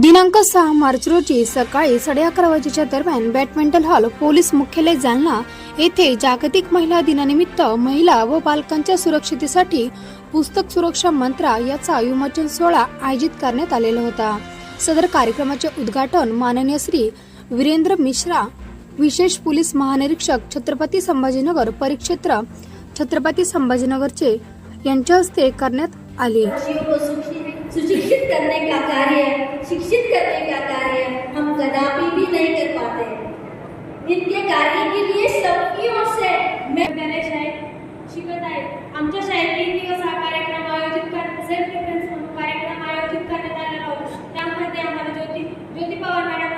दिनांक सहा मार्च रोजी सकाळी साडे अकरा वाजेच्या दरम्यान बॅडमिंटन हॉल पोलीस मुख्यालय जालना येथे जागतिक महिला दिनानिमित्त महिला व बालकांच्या सुरक्षितेसाठी पुस्तक सुरक्षा मंत्रा याचा विमोचन सोहळा आयोजित करण्यात आलेला होता. सदर कार्यक्रमाचे उद्घाटन माननीय श्री वीरेंद्र मिश्रा विशेष पोलीस महानिरीक्षक छत्रपती संभाजीनगर परिक्षेत्र छत्रपती संभाजीनगरचे यांच्या हस्ते करण्यात आले. सुशिक्षित करने का कार्य, शिक्षित करने का कार्य हम कदापि भी नहीं कर पाते। इनके कार्य के लिए सबकी ओर से मैं विद्यालय शाळेत शिकत आहे आमच्या शाळेत तीन दिवस कार्यक्रम आयोजित कर सेल्फ कार्यक्रम आयोजित त्यामध्ये पवार मॅडम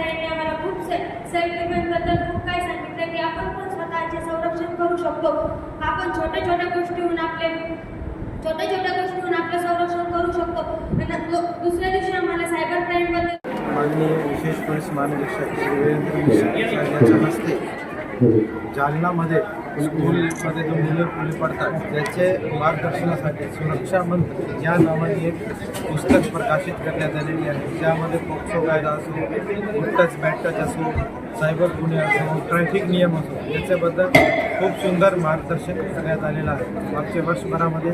यांनी आम्हाला खूप सेल्फ खूप सांगितलं की आपण पण स्वतःचे संरक्षण करू शकतो. आपण छोट्या छोट्या गोष्टीहून आपले छोट्या छोट्या गोष्टीहून संरक्षण विशेष पोलीस महानिरीक्षक श्री मिश्रा हस्ते जालनामध्ये स्कूलमध्ये जो मुलं पुढे पडतात. त्याचे मार्गदर्शनासाठी सुरक्षा मंत्री या नावाने एक पुस्तक प्रकाशित करण्यात आलेली आहे. त्यामध्ये पोक्सो कायदा असो टच बॅट टच असो सायबर गुन्हे असो ट्रॅफिक नियम असो याच्याबद्दल खूप सुंदर मार्गदर्शन करण्यात आलेलं आहे. मागच्या वर्षभरामध्ये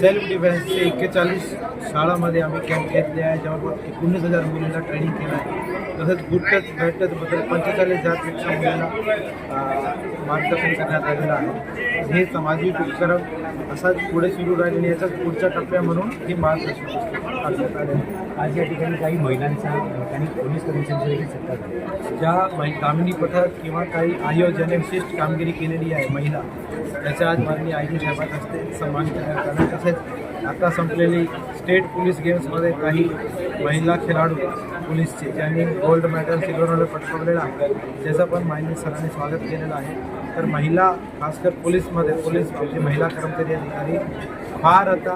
सेल्फ डिफेन्सचे एक्केचाळीस शाळामध्ये आम्ही कॅम्प घेतले आहे जवळपास एकोणीस हजार मुलींना ट्रेनिंग केलं आहे. तसंच गुटटच बॅटचबद्दल पंचेचाळीस हजारपेक्षा मुलींना मार्गदर्शन करण्यात आलेलं आहे. हे सामाजिक उपक्रम असाच पुढे सुरू राहील आणि याचाच पुढच्या टप्प्या म्हणून ही मार्गदर्शन पुस्तक आले आज या ठिकाणी काही महिलांचा आणि पोलीस कर्मचाऱ्यांची सत्ता ज्या मै- कामिनी पथक किंवा काही आयोजने विशिष्ट कामगिरी केलेली आहे महिला. त्याच्या आज माननीय आय जी साहेबात असते सन्मान करण्यात आला. तसेच आता संपलेली स्टेट पोलीस गेम्समध्ये काही महिला खेळाडू पोलीसचे ज्यांनी गोल्ड मेडल सिल्वर मेडल पटकावलेलं आहे त्याचं पण माननीय सरांनी स्वागत केलेलं आहे. तर महिला खासकर पोलीसमध्ये पोलीस जे महिला कर्मचारी अधिकारी फार आता